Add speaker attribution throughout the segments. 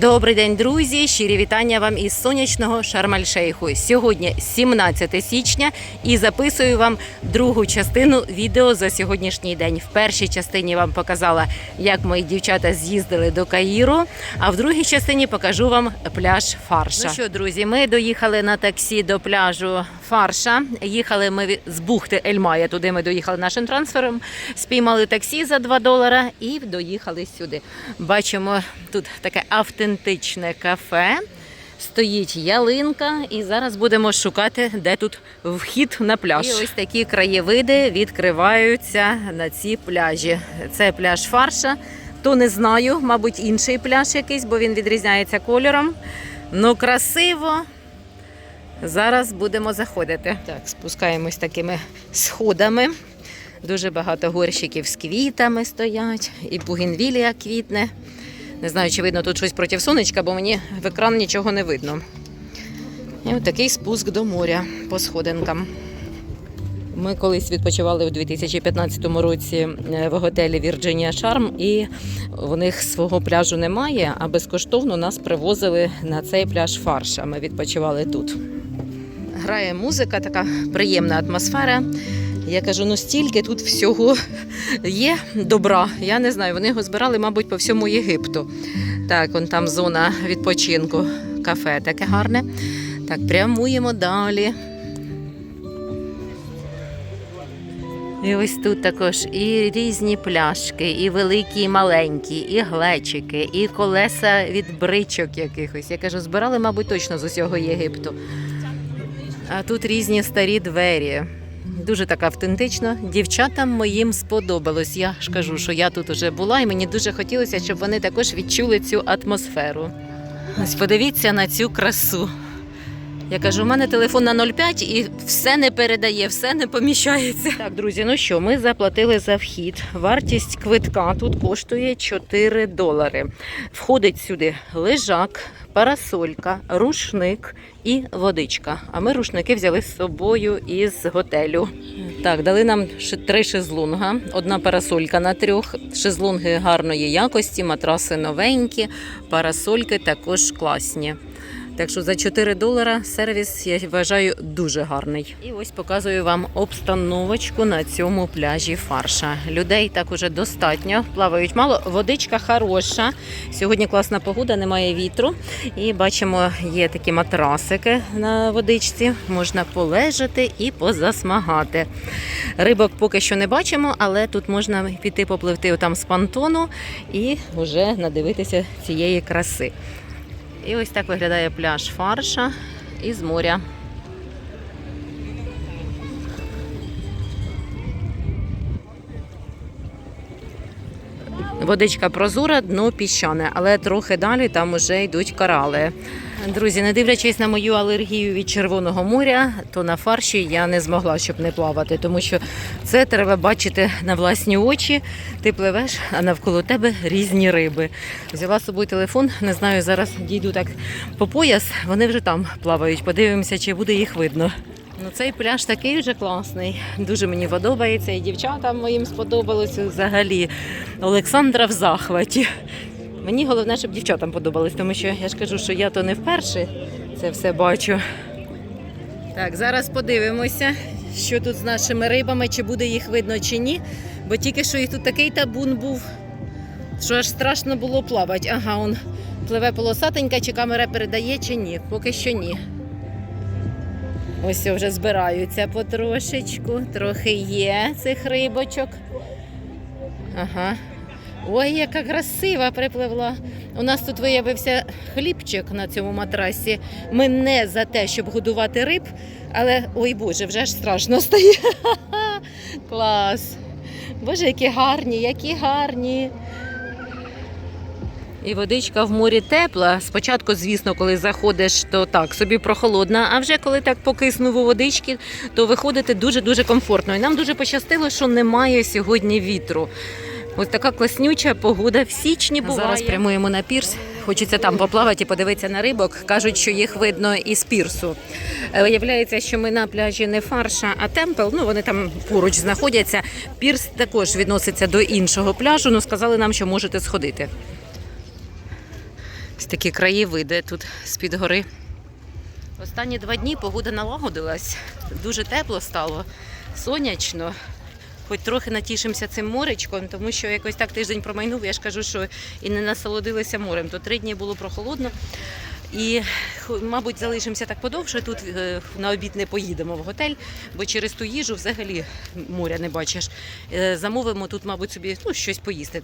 Speaker 1: Добрий день, друзі! Щирі вітання вам із сонячного Шарм-Аль-Шейху. Сьогодні 17 січня і записую вам другу частину відео за сьогоднішній день. В першій частині вам показала, як мої дівчата з'їздили до Каїру, а в другій частині покажу вам пляж Фарша. Ну що, друзі, ми доїхали на таксі до пляжу Фарша. Їхали ми з бухти Ельмая. Туди ми доїхали нашим трансфером. Спіймали таксі за 2 долара і доїхали сюди. Бачимо тут таке автентичне кафе. Стоїть ялинка, і зараз будемо шукати, де тут вхід на пляж. І ось такі краєвиди відкриваються на ці пляжі. Це пляж Фарша. То не знаю, мабуть, інший пляж якийсь, бо він відрізняється кольором. Ну, красиво. Зараз будемо заходити. Так, спускаємось такими сходами. Дуже багато горщиків з квітами стоять, і бугенвілія квітне. Не знаю, чи видно тут щось проти сонечка, бо мені в екран нічого не видно. І такий спуск до моря по сходинкам. Ми колись відпочивали у 2015 році е, в готелі Virginia Charm, і в них свого пляжу немає, а безкоштовно нас привозили на цей пляж фарша. Ми відпочивали тут. Грає музика, така приємна атмосфера. Я кажу, ну стільки тут всього є добра. Я не знаю, вони його збирали, мабуть, по всьому Єгипту. Так, он там зона відпочинку, кафе таке гарне. Так, прямуємо далі. І ось тут також і різні пляшки, і великі, і маленькі, і глечики, і колеса від бричок якихось. Я кажу, збирали, мабуть, точно з усього Єгипту. А тут різні старі двері. Дуже так автентично. Дівчатам моїм сподобалось. Я ж кажу, що я тут уже була, і мені дуже хотілося, щоб вони також відчули цю атмосферу. Ось подивіться на цю красу. Я кажу, у мене телефон на 0,5 і все не передає, все не поміщається. Так, друзі, ну що, ми заплатили за вхід. Вартість квитка тут коштує 4 долари. Входить сюди лежак, парасолька, рушник і водичка. А ми рушники взяли з собою із готелю. Так, дали нам три шезлунга, одна парасолька на трьох. Шезлунги гарної якості, матраси новенькі, парасольки також класні. Так що за 4 долара сервіс я вважаю дуже гарний. І ось показую вам обстановочку на цьому пляжі фарша. Людей так уже достатньо, плавають мало. Водичка хороша. Сьогодні класна погода, немає вітру. І бачимо, є такі матрасики на водичці. Можна полежати і позасмагати. Рибок поки що не бачимо, але тут можна піти попливти там з понтону і вже надивитися цієї краси. І ось так виглядає пляж фарша із моря. Водичка прозора, дно піщане, але трохи далі там уже йдуть корали. Друзі, не дивлячись на мою алергію від Червоного моря, то на фарші я не змогла, щоб не плавати, тому що це треба бачити на власні очі. Ти пливеш, а навколо тебе різні риби. Взяла з собою телефон, не знаю, зараз дійду так по пояс, вони вже там плавають. Подивимося, чи буде їх видно. Ну, цей пляж такий вже класний. Дуже мені подобається. І дівчатам моїм сподобалося взагалі. Олександра в захваті. Мені головне, щоб дівчатам подобалось, тому що я ж кажу, що я то не вперше це все бачу. Так, зараз подивимося, що тут з нашими рибами, чи буде їх видно, чи ні. Бо тільки що їх тут такий табун був, що аж страшно було плавати. Ага, он пливе полосатенька, чи камера передає, чи ні. Поки що ні. Ось вже збираються потрошечку. Трохи є цих рибочок. Ага. Ой, яка красива припливла. У нас тут виявився хлібчик на цьому матрасі. Ми не за те, щоб годувати риб, але ой Боже, вже ж страшно стає. Клас. Боже, які гарні, які гарні. І водичка в морі тепла. Спочатку, звісно, коли заходиш, то так собі прохолодна. А вже коли так покиснув у водички, то виходити дуже-дуже комфортно. І нам дуже пощастило, що немає сьогодні вітру. Ось така класнюча погода в січні буває. Зараз прямуємо на пірс. Хочеться там поплавати і подивитися на рибок. Кажуть, що їх видно із пірсу. Е, Виявляється, що ми на пляжі не фарша, а темпл. Ну вони там поруч знаходяться. Пірс також відноситься до іншого пляжу. Ну сказали нам, що можете сходити. Ось такі краєвиди тут з-під гори. Останні два дні погода налагодилась. Дуже тепло стало, сонячно. Хоч трохи натішимося цим моречком, тому що якось так тиждень промайнув, я ж кажу, що і не насолодилися морем. То три дні було прохолодно. І, мабуть, залишимося так подовше. Тут е, на обід не поїдемо в готель, бо через ту їжу взагалі моря не бачиш. Е, Замовимо тут, мабуть, собі ну, щось поїсти.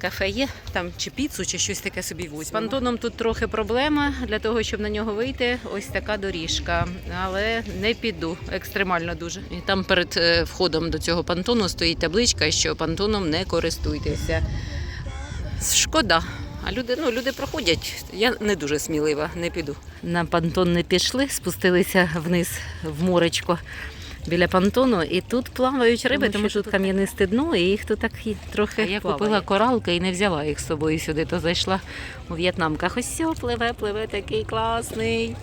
Speaker 1: Кафе є, там чи піцу, чи щось таке собі візьмемо. З пантоном тут трохи проблема. Для того, щоб на нього вийти, ось така доріжка. Але не піду, екстремально дуже. І там перед е, входом до цього пантону стоїть табличка, що пантоном не користуйтеся. Шкода. А люди, ну, люди проходять. Я не дуже смілива, не піду. На пантон не пішли, спустилися вниз в моречко біля пантону, і тут плавають риби, тому, що тут кам'янисте дно, і їх тут так і трохи. Я купила коралки і не взяла їх з собою сюди, то зайшла у в'єтнамках. Ось сьо, пливе, пливе такий класний.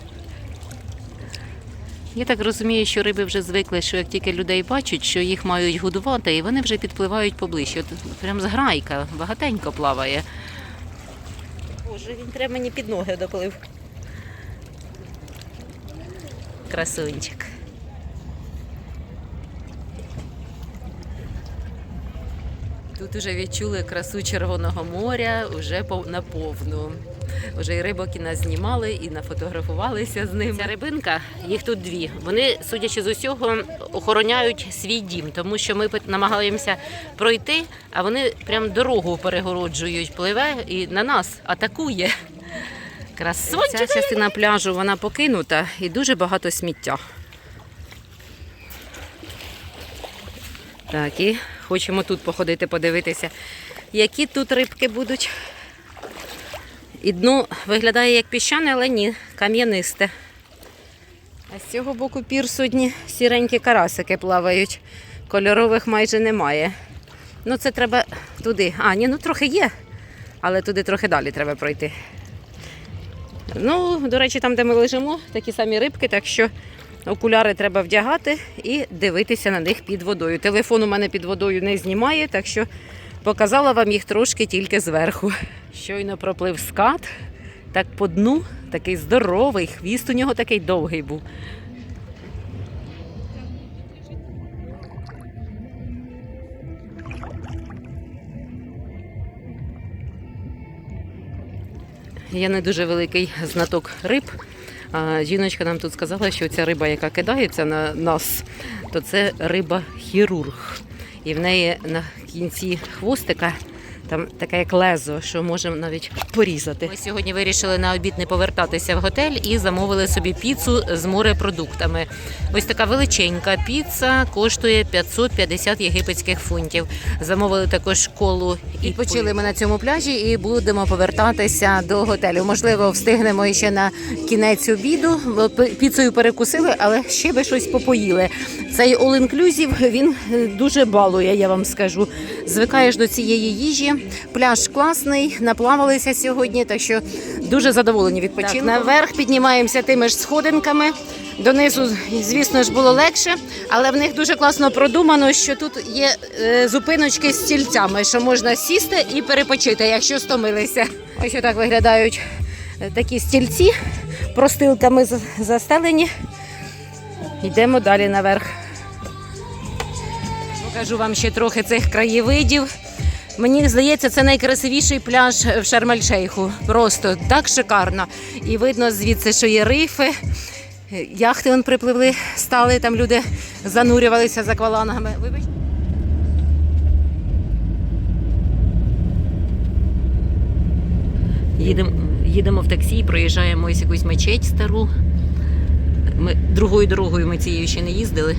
Speaker 1: Я так розумію, що риби вже звикли, що як тільки людей бачать, що їх мають годувати, і вони вже підпливають поближче. От прям зграйка, багатенько плаває. Боже, він треба мені під ноги доплив. Красунчик. Тут уже відчули красу Червоного моря пов- наповну. Вже і рибок і нас знімали, і нафотографувалися з ними. Ця рибинка, їх тут дві. Вони, судячи з усього, охороняють свій дім, тому що ми намагаємося пройти, а вони прям дорогу перегороджують, пливе і на нас атакує. Красончик! Ця частина пляжу вона покинута і дуже багато сміття. Так, і хочемо тут походити, подивитися, які тут рибки будуть. І дно виглядає як піщане, але ні, кам'янисте. А з цього боку пірсу дні сіренькі карасики плавають. Кольорових майже немає. Ну, це треба туди. А, ні, ну трохи є, але туди трохи далі треба пройти. Ну, до речі, там, де ми лежимо, такі самі рибки, так що окуляри треба вдягати і дивитися на них під водою. Телефон у мене під водою не знімає, так що показала вам їх трошки тільки зверху. Щойно проплив скат, так по дну, такий здоровий, хвіст у нього такий довгий був. Я не дуже великий знаток риб. А жіночка нам тут сказала, що ця риба, яка кидається на нас, то це риба хірург. І в неї на кінці хвостика там таке як лезо, що можемо навіть порізати. Ми сьогодні вирішили на обід не повертатися в готель і замовили собі піцу з морепродуктами. Ось така величенька піца коштує 550 єгипетських фунтів. Замовили також колу і почили ми на цьому пляжі і будемо повертатися до готелю. Можливо, встигнемо ще на кінець обіду. Піцею перекусили, але ще би щось попоїли. Цей all-inclusive, він е, дуже балує, я вам скажу. Звикаєш до цієї їжі. Пляж класний, наплавалися сьогодні, так що дуже задоволені відпочинком. Так, наверх піднімаємося тими ж сходинками. Донизу, звісно ж, було легше, але в них дуже класно продумано, що тут є е, зупиночки з стільцями, що можна сісти і перепочити, якщо стомилися. Ось отак виглядають е, такі стільці, простилками за- застелені. Йдемо далі наверх. Покажу вам ще трохи цих краєвидів. Мені здається, це найкрасивіший пляж в Шарм-Ель-Шейху. Просто так шикарно. І видно звідси, що є рифи. Яхти вон припливли, стали, там люди занурювалися за аквалангами. Вибач. Їдемо, їдемо в таксі, проїжджаємо ось якусь мечеть стару. Ми другою дорогою ми цією ще не їздили.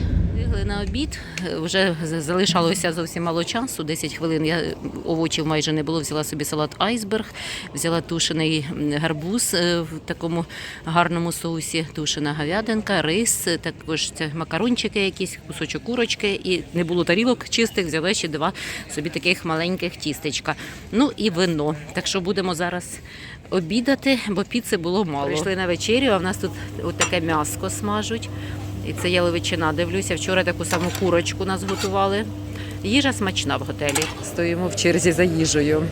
Speaker 1: Встигли на обід, вже залишалося зовсім мало часу, 10 хвилин. Я овочів майже не було. Взяла собі салат айсберг, взяла тушений гарбуз е, в такому гарному соусі, тушена говядинка, рис, також макарончики, якісь кусочок курочки, і не було тарілок чистих. Взяла ще два собі таких маленьких тістечка. Ну і вино. Так що будемо зараз обідати, бо піци було мало. Прийшли на вечерю, а в нас тут таке м'яско смажуть. І це яловичина. Дивлюся, вчора таку саму курочку нас готували. Їжа смачна в готелі. Стоїмо в черзі за їжею.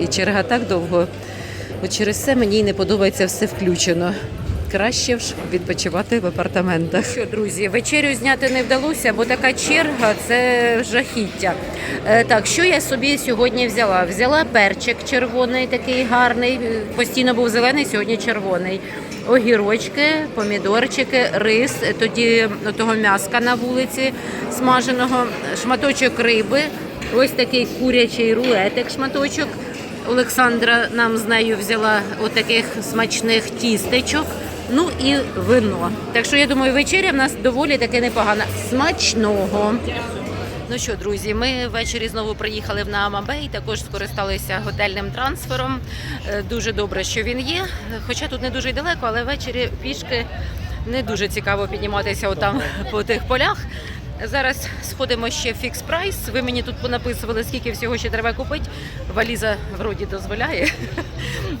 Speaker 1: І черга так довго От через це мені не подобається все включено. Краще ж відпочивати в апартаментах. Що, друзі, вечерю зняти не вдалося, бо така черга це жахіття. Е, так, що я собі сьогодні взяла? Взяла перчик червоний, такий гарний. е, Постійно був зелений, сьогодні червоний. Огірочки, помідорчики, рис, тоді того м'яска на вулиці смаженого, шматочок риби, ось такий курячий рулетик, шматочок. Олександра нам з нею взяла отаких смачних тістечок. Ну і вино. Так що я думаю, вечеря в нас доволі таки непогана. Смачного. Ну що, друзі, ми ввечері знову приїхали в Наамабей, також скористалися готельним трансфером. Е, Дуже добре, що він є. Хоча тут не дуже й далеко, але ввечері пішки не дуже цікаво підніматися отам по тих полях. Зараз сходимо ще в фікс прайс. Ви мені тут понаписували, скільки всього ще треба купити. Валіза вроді дозволяє,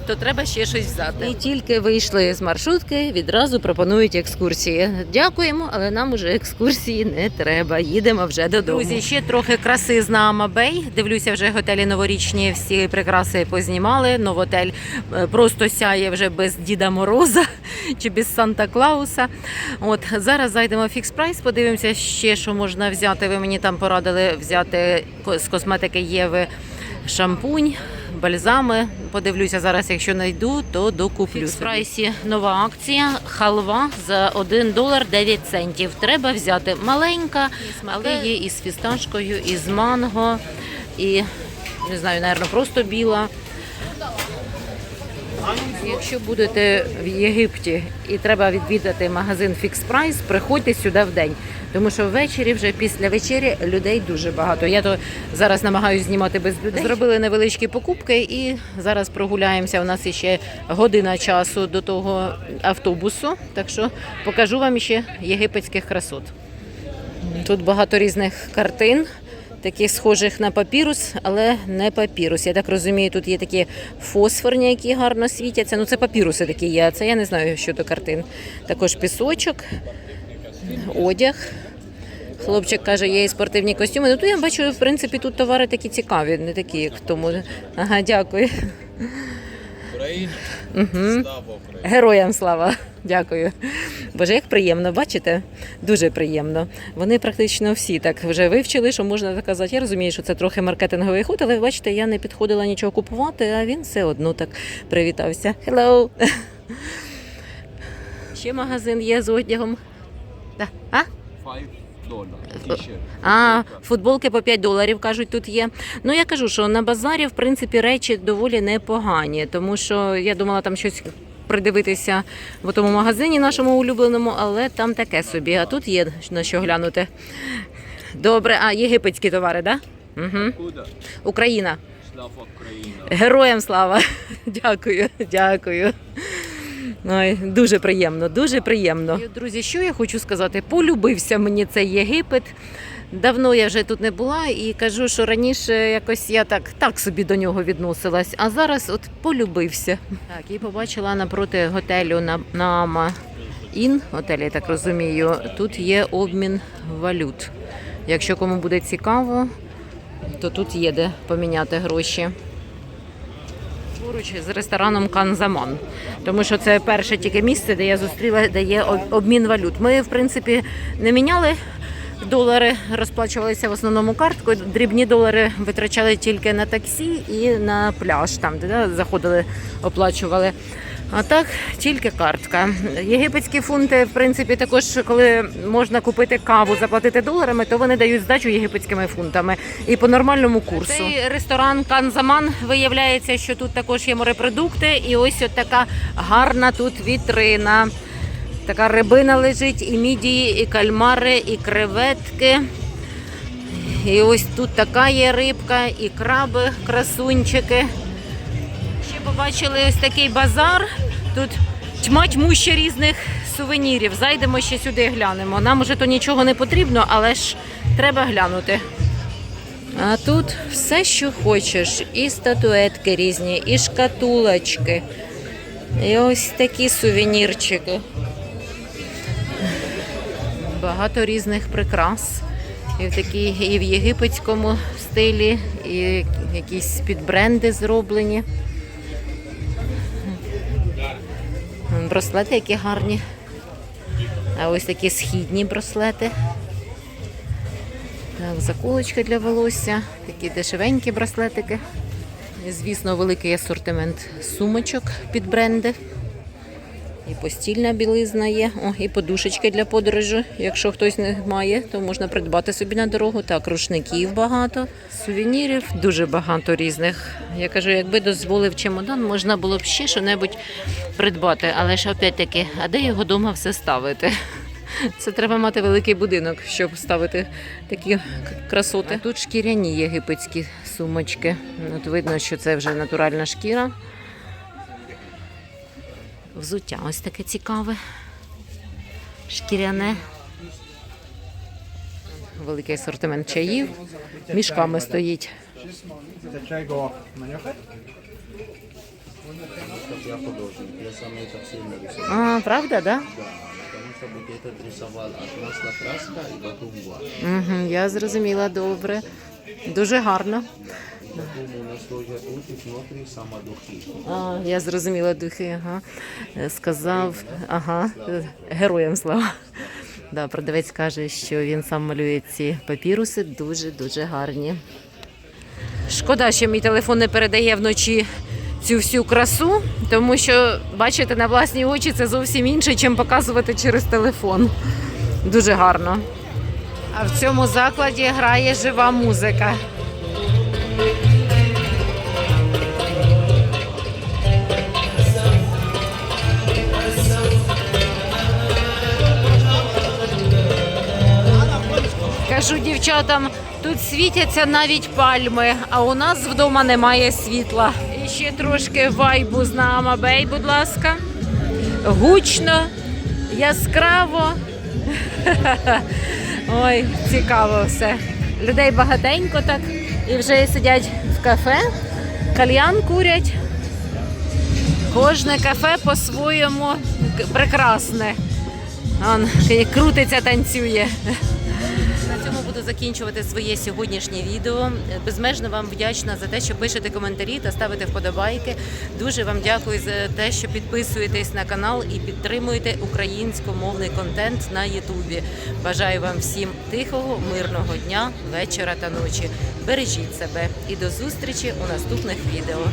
Speaker 1: то треба ще щось взяти. І тільки вийшли з маршрутки, відразу пропонують екскурсії. Дякуємо, але нам уже екскурсії не треба. Їдемо вже додому. Друзі, ще трохи краси з Наама Бей. Дивлюся, вже готелі новорічні всі прикраси познімали. Новотель е, просто сяє вже без Діда Мороза чи без Санта Клауса. От зараз зайдемо в фікс прайс, подивимося ще, що можна взяти. Ви мені там порадили взяти з косметики Єви шампунь, бальзами. Подивлюся зараз, якщо знайду, то докуплю. В прайсі нова акція халва за 1 долар 9 центів. Треба взяти маленька, але є і з фісташкою, і з манго, і не знаю, напевно, просто біла. Якщо будете в Єгипті і треба відвідати магазин Fix Price, приходьте сюди в день. Тому що ввечері, вже після вечері, людей дуже багато. Я то зараз намагаюся знімати без людей. Зробили невеличкі покупки і зараз прогуляємося. У нас ще година часу до того автобусу. Так що покажу вам ще єгипетських красот. Тут багато різних картин, таких схожих на папірус, але не папірус. Я так розумію, тут є такі фосфорні, які гарно світяться. Ну, це папіруси такі є, а це я не знаю щодо картин. Також пісочок, одяг. Хлопчик каже, є і спортивні костюми. Ну, тут я бачу, в принципі, тут товари такі цікаві, не такі, як в тому. Ага, дякую. Угу. Героям слава, дякую. Боже, як приємно, бачите? Дуже приємно. Вони практично всі так вже вивчили, що можна так казати. Я розумію, що це трохи маркетинговий ход, але бачите, я не підходила нічого купувати, а він все одно так привітався. Hello! Ще магазин є з одягом. Да. А?
Speaker 2: 5 доларів. T-shirt.
Speaker 1: А, футболки по 5 доларів, кажуть, тут є. Ну я кажу, що на базарі, в принципі, речі доволі непогані, тому що я думала там щось придивитися в тому магазині нашому улюбленому, але там таке собі. А тут є на що глянути. Добре, а єгипетські товари, так? Да? Угу. Україна. Героям слава! Дякую, дякую. Ой, дуже приємно, дуже приємно. Друзі, що я хочу сказати? Полюбився мені цей Єгипет. Давно я вже тут не була і кажу, що раніше якось я так, так собі до нього відносилась, а зараз от полюбився. Так, і побачила напроти готелю на Наама Ін, готель, я так розумію, тут є обмін валют. Якщо кому буде цікаво, то тут є де поміняти гроші поруч з рестораном Канзаман. Тому що це перше тільки місце, де я зустріла, де є обмін валют. Ми, в принципі, не міняли долари, розплачувалися в основному карткою. Дрібні долари витрачали тільки на таксі і на пляж, там де да, заходили, оплачували. А так тільки картка. Єгипетські фунти, в принципі, також коли можна купити каву, заплатити доларами, то вони дають здачу єгипетськими фунтами і по нормальному курсу. Цей ресторан Канзаман виявляється, що тут також є морепродукти, і ось от така гарна тут вітрина. Така рибина лежить, і мідії, і кальмари, і креветки. І ось тут така є рибка, і краби, красунчики. Ще побачили ось такий базар. Тут тьма тьмуща різних сувенірів. Зайдемо ще сюди глянемо. Нам уже то нічого не потрібно, але ж треба глянути. А тут все, що хочеш. І статуетки різні, і шкатулочки. І ось такі сувенірчики. Багато різних прикрас. І в такій, і в єгипетському стилі, і якісь підбренди зроблені. Браслети, які гарні. А ось такі східні браслети. Так, заколочки для волосся, такі дешевенькі браслетики. І, Звісно, великий асортимент сумочок під бренди. І постільна білизна є, О, і подушечки для подорожі. Якщо хтось не має, то можна придбати собі на дорогу. Так, рушників багато, сувенірів дуже багато різних. Я кажу, якби дозволив чемодан, можна було б ще що-небудь придбати. Але ж опять-таки, а де його вдома все ставити? Це треба мати великий будинок, щоб ставити такі красоти. А тут шкіряні єгипетські сумочки. От видно, що це вже натуральна шкіра. Взуття ось таке цікаве. Шкіряне. Великий асортимент чаїв. Мішками стоїть. А, правда, да? Угу, я зрозуміла, добре. Дуже гарно. Я зрозуміла духи, ага. Е, Сказав, ага, героям слава. Да, продавець каже, що він сам малює ці папіруси дуже-дуже гарні. Шкода, що мій телефон не передає вночі цю всю красу, тому що бачити на власні очі це зовсім інше, чим показувати через телефон. Дуже гарно. А в цьому закладі грає жива музика. Кажу дівчатам, тут світяться навіть пальми, а у нас вдома немає світла. І ще трошки вайбу з Наамабей, будь ласка. Гучно, яскраво. Ой, цікаво все. Людей багатенько так і вже сидять в кафе, кальян курять. Кожне кафе по-своєму прекрасне. Он крутиться, танцює. Буду закінчувати своє сьогоднішнє відео. Безмежно вам вдячна за те, що пишете коментарі та ставите вподобайки. Дуже вам дякую за те, що підписуєтесь на канал і підтримуєте українськомовний контент на Ютубі. Бажаю вам всім тихого, мирного дня, вечора та ночі. Бережіть себе і до зустрічі у наступних відео.